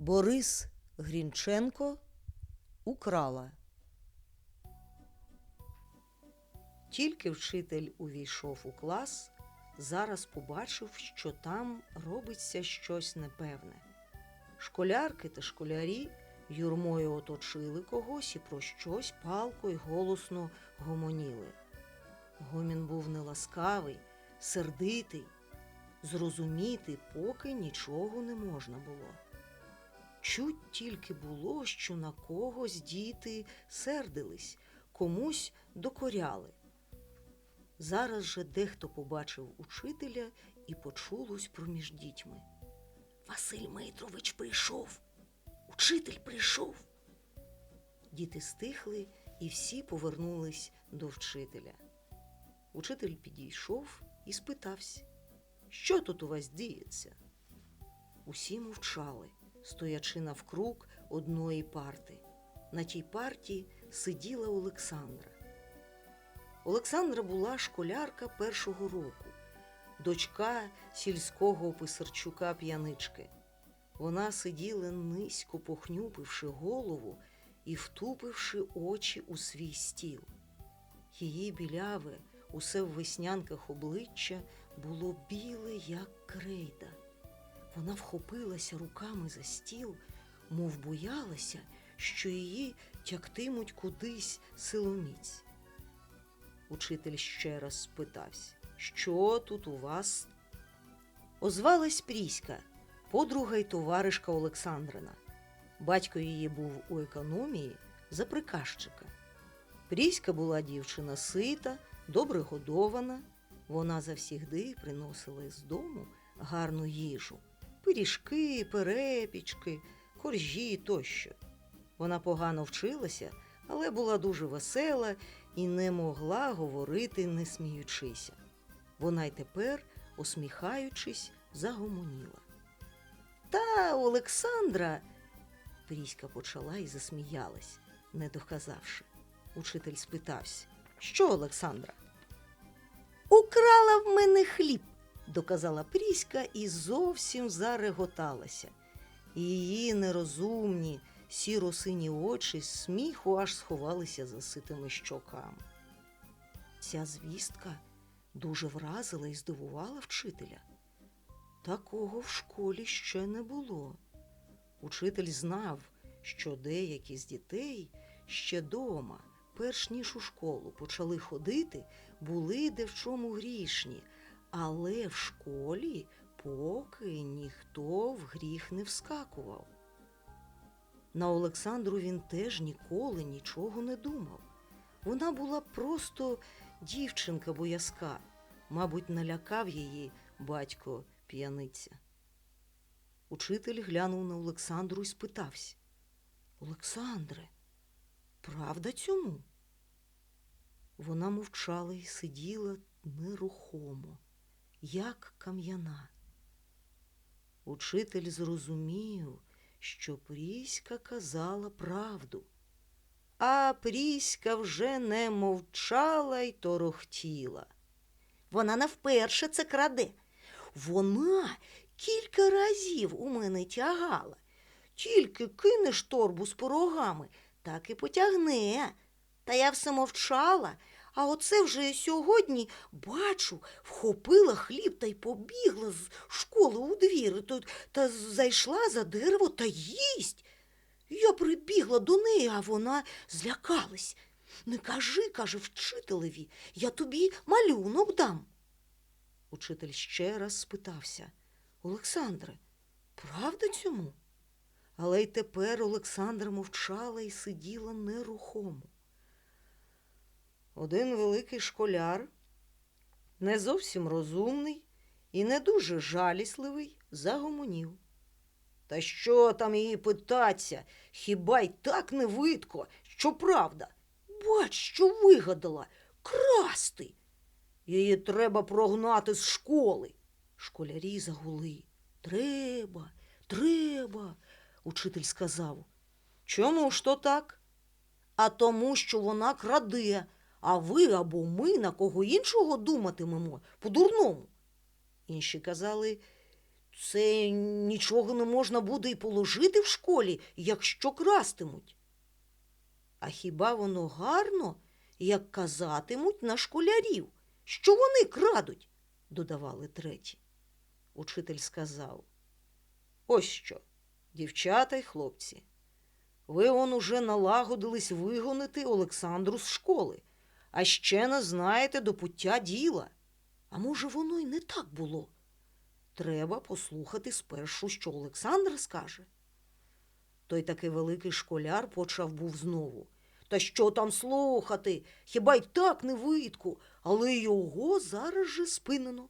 Борис Грінченко украла. Тільки вчитель увійшов у клас, зараз побачив, що там робиться щось непевне. Школярки та школярі юрмою оточили когось і про щось палко й голосно гомоніли. Гомін був неласкавий, сердитий, зрозуміти поки нічого не можна було. Чуть тільки було, що на когось діти сердились, комусь докоряли. Зараз же дехто побачив учителя і почулось проміж дітьми. Василь Митрович прийшов. Учитель прийшов. Діти стихли і всі повернулись до вчителя. Учитель підійшов і спитався, що тут у вас діється? Усі мовчали, стоячи навкруг одної парти. На тій парті сиділа Олександра. Олександра була школярка першого року, дочка сільського писарчука п'янички. Вона сиділа низько похнюпивши голову і втупивши очі у свій стіл. Її біляве, усе в веснянках обличчя було біле, як крейда. Вона вхопилася руками за стіл, мов боялася, що її тягтимуть кудись силоміць. Учитель ще раз спитався, що тут у вас? Озвалась Пріська, подруга й товаришка Олександрина. Батько її був у економії за приказчика. Пріська була дівчина сита, добре годована. Вона завсігди приносила з дому гарну їжу пиріжки, перепічки, коржі тощо. Вона погано вчилася, але була дуже весела і не могла говорити, не сміючися. Вона й тепер, усміхаючись, загомоніла. Та Олександра. Пріська почала і засміялась, не доказавши. Учитель спитався, що Олександра? Украла в мене хліб, доказала Пріська і зовсім зареготалася. Її нерозумні, сіро-сині очі з сміху аж сховалися за ситими щоками. Ця звістка дуже вразила і здивувала вчителя. Такого в школі ще не було. Учитель знав, що деякі з дітей ще дома, перш ніж у школу почали ходити, були де в чому грішні, але в школі поки ніхто в гріх не вскакував. На Олександру він теж ніколи нічого не думав. Вона була просто дівчинка боязка, мабуть, налякав її батько п'яниця. Учитель глянув на Олександру і спитався Олександре, правда цьому? Вона мовчала і сиділа нерухомо, як кам'яна. Учитель зрозумів, що Пріська казала правду, а Пріська вже не мовчала й торохтіла. Вона не вперше це краде. Вона кілька разів у мене тягала. Тільки кинеш торбу з порогами, так і потягне. Та я все мовчала, а оце вже сьогодні бачу, вхопила хліб та й побігла з школи у двір та, зайшла за дерево та їсть. Я прибігла до неї, а вона злякалась. Не кажи, каже вчителеві, я тобі малюнок дам. Учитель ще раз спитався Олександре, правда цьому? Але й тепер Олександра мовчала і сиділа нерухомо. Один великий школяр, не зовсім розумний і не дуже жалісливий, загомонів. Та що там її питаться? Хіба й так не видко, що правда? Бач, що вигадала красти. Її треба прогнати з школи. Школярі загули. Треба, треба, учитель сказав. Чому ж то так? А тому, що вона краде, а ви або ми на кого іншого думатимемо по-дурному. Інші казали, це нічого не можна буде й положити в школі, якщо крастимуть. А хіба воно гарно, як казатимуть на школярів, що вони крадуть? додавали треті. Учитель сказав. Ось що, дівчата й хлопці, ви он уже налагодились вигонити Олександру з школи, а ще не знаєте до пуття діла. А може, воно й не так було? Треба послухати спершу, що Олександр скаже. Той такий великий школяр почав був знову. Та що там слухати? Хіба й так не видку, але його зараз же спинено.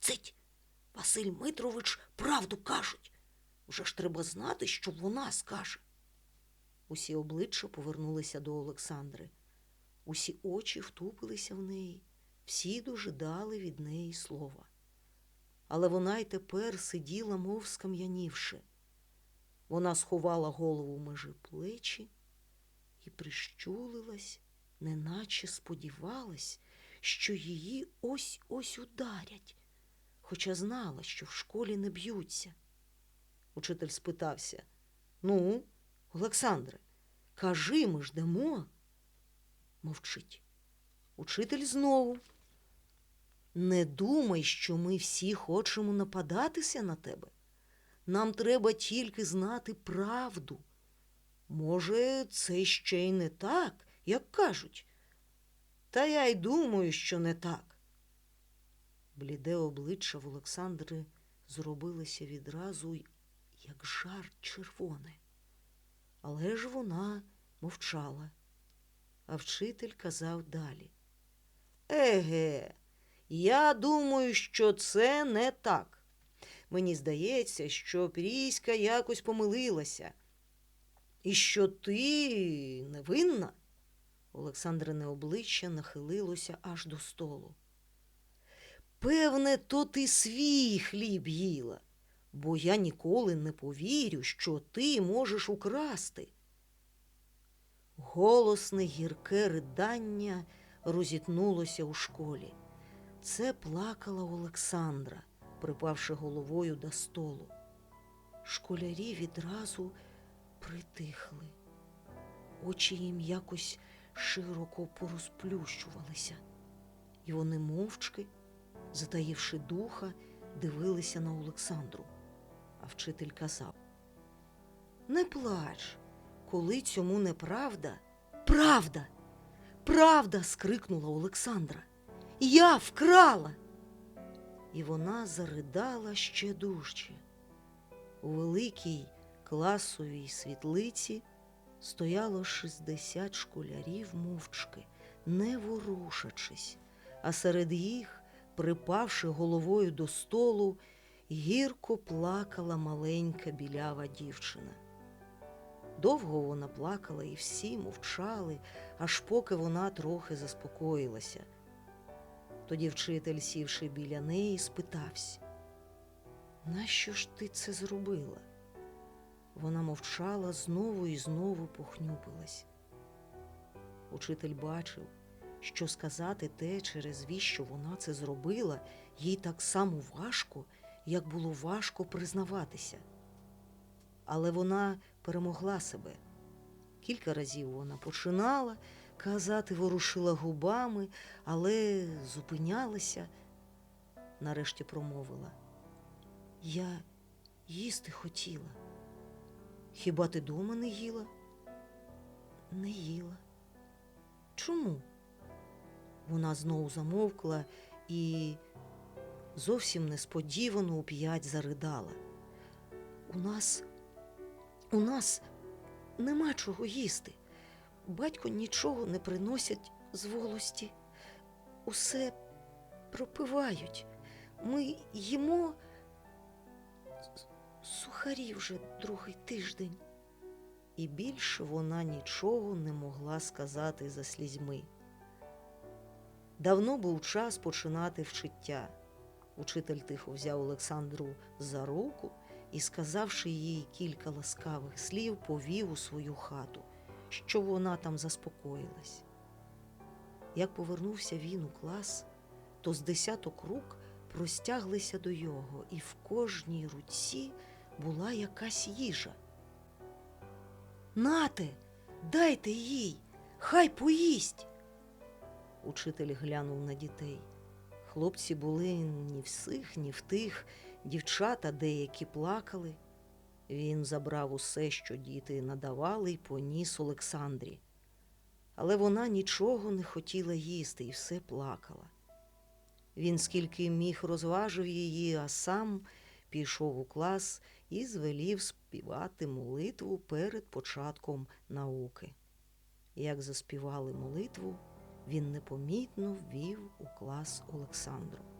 Цить, Василь Митрович правду кажуть. Уже ж треба знати, що вона скаже. Усі обличчя повернулися до Олександри. Усі очі втупилися в неї, всі дожидали від неї слова. Але вона й тепер сиділа, мов скам'янівши. Вона сховала голову межи плечі і прищулилась, неначе сподівалась, що її ось ось ударять, хоча знала, що в школі не б'ються. Учитель спитався Ну, Олександре, кажи, ми ждемо. Мовчить. Учитель знову. Не думай, що ми всі хочемо нападатися на тебе. Нам треба тільки знати правду. Може, це ще й не так, як кажуть. Та я й думаю, що не так. Бліде обличчя в Олександри зробилося відразу, як жар червоне. Але ж вона мовчала, а вчитель казав далі. Еге, я думаю, що це не так. Мені здається, що Пріська якось помилилася. І що ти невинна? Олександрине обличчя нахилилося аж до столу. Певне, то ти свій хліб їла, бо я ніколи не повірю, що ти можеш украсти. Голосне гірке ридання розітнулося у школі. Це плакала Олександра, припавши головою до столу. Школярі відразу притихли. Очі їм якось широко порозплющувалися, і вони мовчки, затаївши духа, дивилися на Олександру. А вчитель казав: Не плач, коли цьому неправда. Правда, правда. скрикнула Олександра. Я вкрала. І вона заридала ще дужче. У великій класовій світлиці стояло 60 школярів мовчки, не ворушачись, а серед їх, припавши головою до столу, гірко плакала маленька білява дівчина. Довго вона плакала, і всі мовчали, аж поки вона трохи заспокоїлася. Тоді вчитель, сівши біля неї, спитався, нащо ж ти це зробила? Вона мовчала знову і знову похнюпилась. Учитель бачив, що сказати те, через віщо вона це зробила, їй так само важко, як було важко признаватися. Але вона перемогла себе. Кілька разів вона починала казати, ворушила губами, але зупинялася. Нарешті промовила. Я їсти хотіла. Хіба ти дома не їла? Не їла. Чому? Вона знову замовкла і зовсім несподівано уп'ять заридала. У нас, у нас нема чого їсти. Батько нічого не приносять з волості. Усе пропивають. Ми їмо сухарі вже другий тиждень. І більше вона нічого не могла сказати за слізьми. Давно був час починати вчиття. Учитель тихо взяв Олександру за руку і, сказавши їй кілька ласкавих слів, повів у свою хату, що вона там заспокоїлась. Як повернувся він у клас, то з десяток рук простяглися до його, і в кожній руці була якась їжа. Нате, дайте їй, хай поїсть. Учитель глянув на дітей. Хлопці були ні в сих, ні в тих, дівчата деякі плакали. Він забрав усе, що діти надавали, й поніс Олександрі. Але вона нічого не хотіла їсти і все плакала. Він скільки міг розважив її, а сам пішов у клас і звелів співати молитву перед початком науки. Як заспівали молитву, він непомітно ввів у клас Олександру.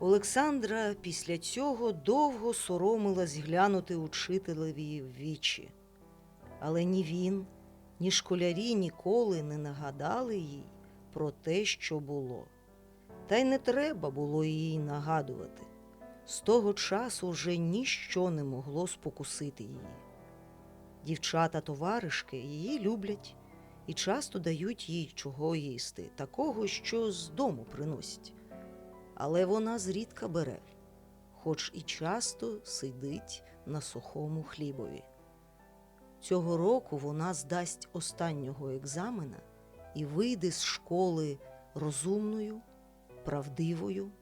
Олександра після цього довго соромилась глянути учителеві в вічі. Але ні він, ні школярі ніколи не нагадали їй про те, що було. Та й не треба було їй нагадувати. З того часу вже ніщо не могло спокусити її. Дівчата-товаришки її люблять і часто дають їй чого їсти, такого, що з дому приносять. Але вона зрідка бере, хоч і часто сидить на сухому хлібові. Цього року вона здасть останнього екзамена і вийде з школи розумною, правдивою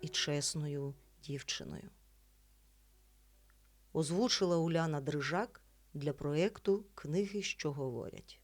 і чесною дівчиною. Озвучила Уляна Дрижак для проєкту Книги, що говорять.